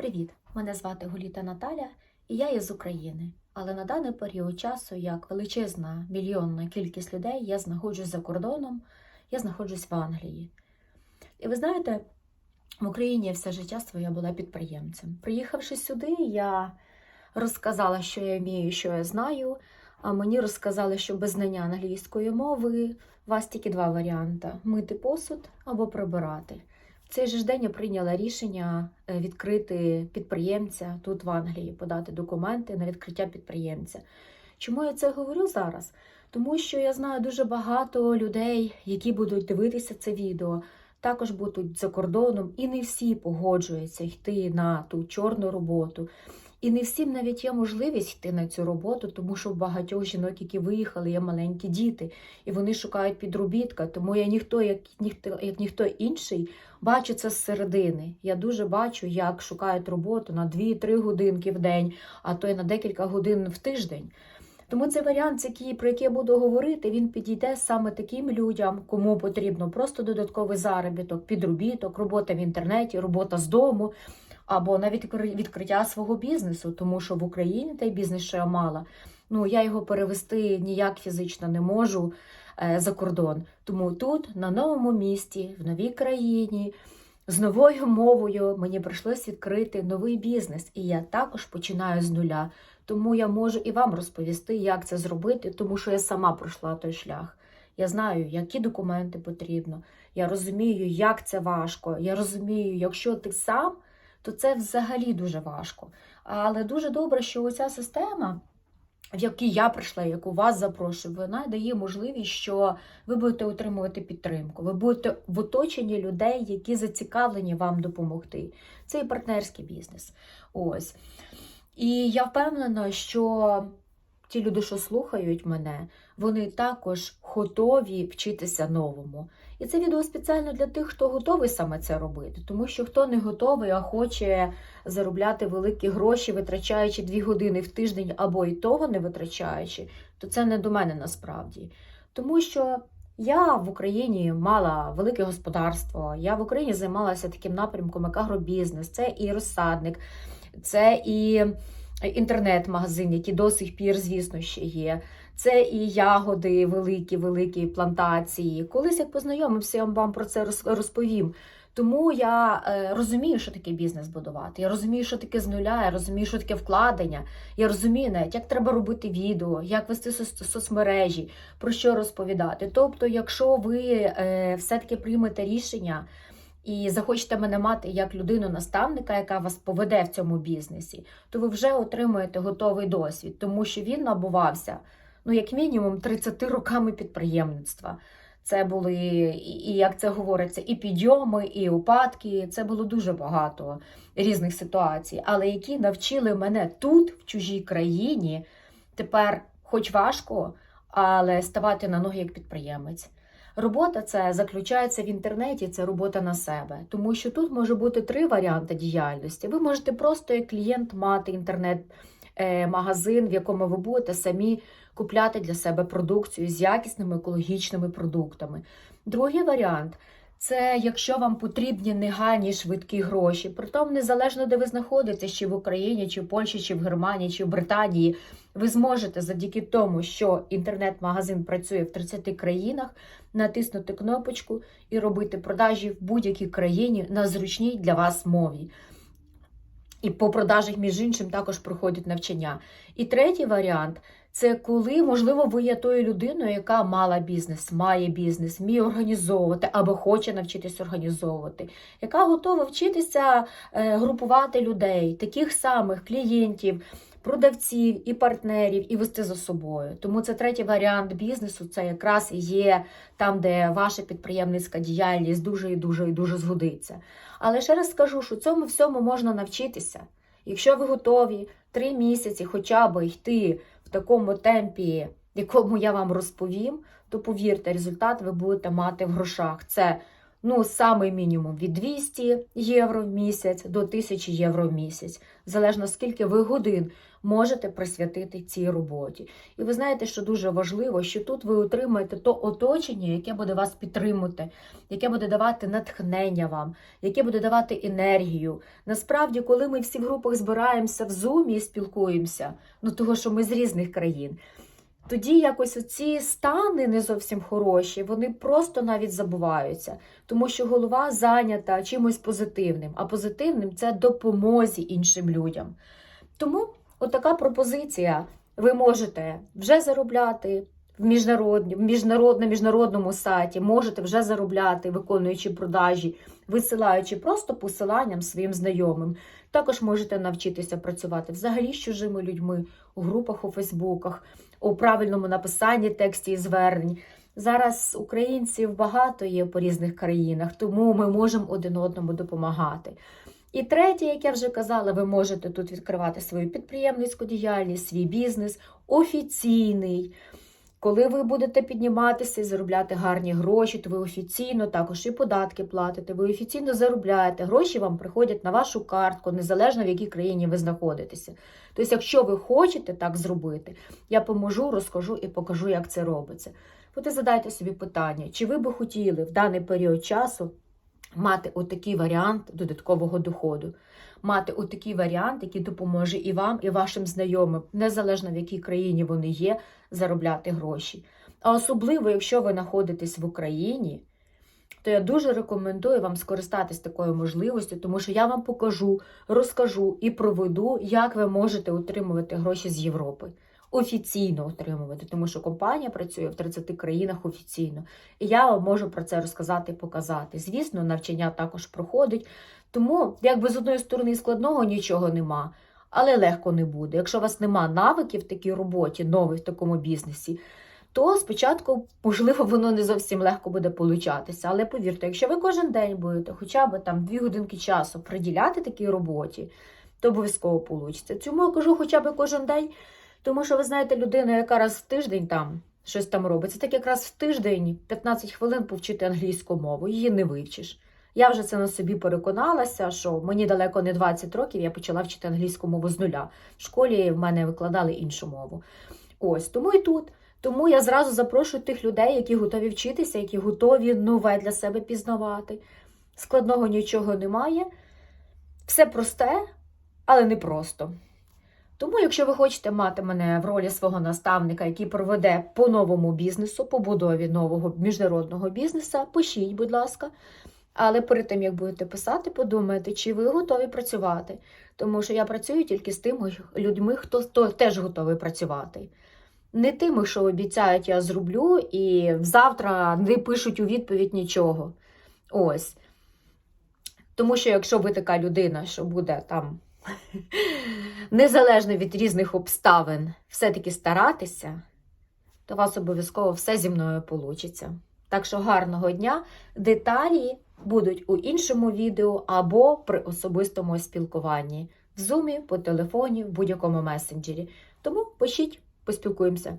Привіт! Мене звати Голіта Наталя, і я є з України. Але на даний період часу, як величезна мільйонна кількість людей, я знаходжусь за кордоном, я знаходжусь в Англії. І ви знаєте, в Україні все життя своє була підприємцем. Приїхавши сюди, я розказала, що я вмію, що я знаю. А мені розказали, що без знання англійської мови у вас тільки два варіанти: мити посуд або прибирати. Цей же ж день я прийняла рішення е, відкрити підприємця тут в Англії, подати документи на відкриття підприємця. Чому я це говорю зараз? Тому що я знаю дуже багато людей, які будуть дивитися це відео, також будуть за кордоном, і не всі погоджуються йти на ту чорну роботу. І не всім навіть є можливість йти на цю роботу, тому що в багатьох жінок, які виїхали, є маленькі діти, і вони шукають підробітка. Тому я ніхто, як ніхто, як ніхто інший, бачу це зсередини. Я дуже бачу, як шукають роботу на 2-3 годинки в день, а то й на декілька годин в тиждень. Тому цей варіант, який, про який я буду говорити, він підійде саме таким людям, кому потрібно просто додатковий заробіток, підробіток, робота в інтернеті, робота з дому або навіть відкриття свого бізнесу, тому що в Україні той бізнес, що я мала, ну я його перевести ніяк фізично не можу е, за кордон. Тому тут, на новому місті, в новій країні, з новою мовою мені прийшлось відкрити новий бізнес, і я також починаю з нуля. Тому я можу і вам розповісти, як це зробити, тому що я сама пройшла той шлях. Я знаю, які документи потрібно. Я розумію, як це важко. Я розумію, якщо ти сам то це взагалі дуже важко. Але дуже добре, що оця система, в якій я прийшла, яку вас запрошую, вона дає можливість, що ви будете отримувати підтримку. Ви будете в оточенні людей, які зацікавлені вам допомогти. Це і партнерський бізнес. Ось. І я впевнена, що ті люди, що слухають мене, вони також готові вчитися новому. І це відео спеціально для тих, хто готовий саме це робити. Тому що хто не готовий, а хоче заробляти великі гроші, витрачаючи дві години в тиждень або і того не витрачаючи, то це не до мене насправді. Тому що я в Україні мала велике господарство, я в Україні займалася таким напрямком, як агробізнес, це і розсадник, це і інтернет-магазин, який до сих пір, звісно, ще є. Це і ягоди, великі, великі плантації. Колись як познайомився, я вам про це розповім. Тому я е, розумію, що таке бізнес будувати. Я розумію, що таке з нуля, я розумію, що таке вкладення. Я розумію навіть, як треба робити відео, як вести соцмережі, про що розповідати. Тобто, якщо ви е, все-таки приймете рішення і захочете мене мати як людину-наставника, яка вас поведе в цьому бізнесі, то ви вже отримуєте готовий досвід, тому що він набувався ну, як мінімум, 30 роками підприємництва. Це були, і як це говориться, і підйоми, і упадки. Це було дуже багато різних ситуацій, але які навчили мене тут, в чужій країні, тепер, хоч важко, але ставати на ноги як підприємець. Робота це заключається в інтернеті, це робота на себе, тому що тут може бути три варіанти діяльності. Ви можете просто як клієнт мати інтернет-магазин, в якому ви будете самі купляти для себе продукцію з якісними екологічними продуктами. Другий варіант. Це якщо вам потрібні негайні швидкі гроші, притом незалежно де ви знаходитесь, чи в Україні, чи в Польщі, чи в Германії, чи в Британії, ви зможете завдяки тому, що інтернет-магазин працює в 30 країнах, натиснути кнопочку і робити продажі в будь-якій країні на зручній для вас мові. І по продажах, між іншим, також проходять навчання. І третій варіант це коли, можливо, ви є тою людиною, яка мала бізнес, має бізнес, вміє організовувати або хоче навчитися організовувати, яка готова вчитися е, групувати людей, таких самих клієнтів, продавців і партнерів, і вести за собою. Тому це третій варіант бізнесу. Це якраз є там, де ваша підприємницька діяльність дуже і дуже і дуже згодиться. Але ще раз скажу, що цьому всьому можна навчитися. Якщо ви готові три місяці хоча б йти в такому темпі, якому я вам розповім, то повірте, результат ви будете мати в грошах. Це ну, самий мінімум від 200 євро в місяць до 1000 євро в місяць, залежно скільки ви годин можете присвятити цій роботі. І ви знаєте, що дуже важливо, що тут ви отримаєте то оточення, яке буде вас підтримувати, яке буде давати натхнення вам, яке буде давати енергію. Насправді, коли ми всі в групах збираємося в зумі і спілкуємося, ну того, що ми з різних країн. Тоді якось оці стани не зовсім хороші, вони просто навіть забуваються, тому що голова зайнята чимось позитивним, а позитивним це допомозі іншим людям. Тому отака пропозиція. Ви можете вже заробляти в міжнародні, в міжнарод, міжнародному сайті, можете вже заробляти, виконуючи продажі, висилаючи просто посиланням своїм знайомим. Також можете навчитися працювати взагалі з чужими людьми у групах у Фейсбуках, у правильному написанні текстів і звернень. Зараз українців багато є по різних країнах, тому ми можемо один одному допомагати. І третє, як я вже казала, ви можете тут відкривати свою підприємницьку діяльність, свій бізнес офіційний. Коли ви будете підніматися і заробляти гарні гроші, то ви офіційно також і податки платите, ви офіційно заробляєте. Гроші вам приходять на вашу картку, незалежно в якій країні ви знаходитеся. Тобто, якщо ви хочете так зробити, я поможу, розкажу і покажу, як це робиться. От і задайте собі питання, чи ви би хотіли в даний період часу мати отакий варіант додаткового доходу, мати отакий варіант, який допоможе і вам, і вашим знайомим, незалежно в якій країні вони є, заробляти гроші. А особливо, якщо ви знаходитесь в Україні, то я дуже рекомендую вам скористатись такою можливістю, тому що я вам покажу, розкажу і проведу, як ви можете отримувати гроші з Європи. Офіційно отримувати, тому що компанія працює в 30 країнах офіційно. І я вам можу про це розказати і показати. Звісно, навчання також проходить. Тому, якби з одної сторони складного нічого нема, але легко не буде. Якщо у вас нема навиків в такій роботі, нових в такому бізнесі, то спочатку, можливо, воно не зовсім легко буде получатися. Але повірте, якщо ви кожен день будете хоча б там 2 годинки часу приділяти такій роботі, то обов'язково вийде. Чому я кажу хоча б кожен день? Тому що ви знаєте, людина, яка раз в тиждень там щось там робить, це так якраз в тиждень 15 хвилин повчити англійську мову, її не вивчиш. Я вже це на собі переконалася, що мені далеко не 20 років, я почала вчити англійську мову з нуля. В школі в мене викладали іншу мову. Ось тому і тут. Тому я зразу запрошую тих людей, які готові вчитися, які готові нове для себе пізнавати. Складного нічого немає. Все просте, але не просто. Тому, якщо ви хочете мати мене в ролі свого наставника, який проведе по новому бізнесу, по будові нового міжнародного бізнесу, пишіть, будь ласка. Але перед тим, як будете писати, подумайте, чи ви готові працювати. Тому що я працюю тільки з тими людьми, хто, хто теж готовий працювати. Не тими, що обіцяють, я зроблю, і завтра не пишуть у відповідь нічого. Ось. Тому що якщо ви така людина, що буде там незалежно від різних обставин, все-таки старатися, то у вас обов'язково все зі мною вийде. Так що гарного дня! Деталі будуть у іншому відео або при особистому спілкуванні в зумі, по телефоні, в будь-якому месенджері. Тому пишіть, поспілкуємося.